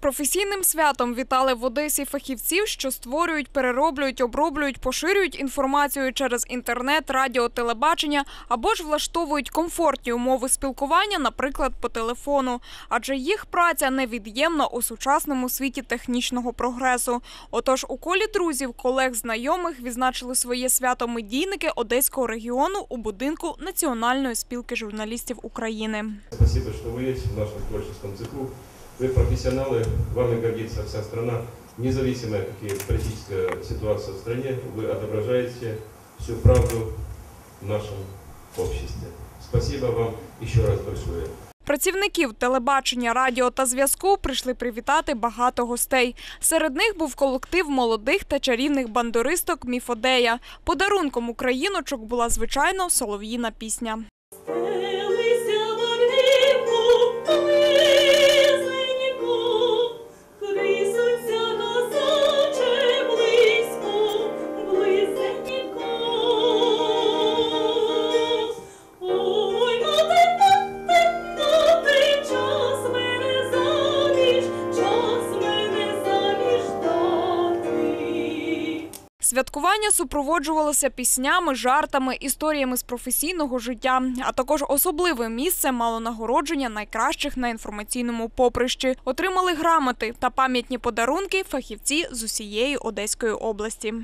професійним святом вітали в Одесі фахівців, що створюють, перероблюють, оброблюють, поширюють інформацію через інтернет, радіо, телебачення або ж влаштовують комфортні умови спілкування, наприклад, по телефону. Адже їх праця невід'ємна у сучасному світі технічного прогресу. Отож, у колі друзів, колег, знайомих відзначили своє свято медійники Одеського регіону у будинку Національної спілки журналістів України. Спасибо, что вы есть в нашем творческом цеху. Вы профессионалы, вами гордится вся страна. Независимо, какая политическая ситуация в стране, вы отображаете всю правду в нашем обществе. Спасибо вам еще раз большое. Працівників телебачення, радіо та зв'язку прийшли привітати багато гостей. Серед них був колектив молодих та чарівних бандуристок Міфодея. Подарунком україночок була звичайно солов'їна пісня. Святкування супроводжувалося піснями, жартами, історіями з професійного життя, а також особливе місце мало нагородження найкращих на інформаційному поприщі. Отримали грамоти та пам'ятні подарунки фахівці з усієї Одеської області.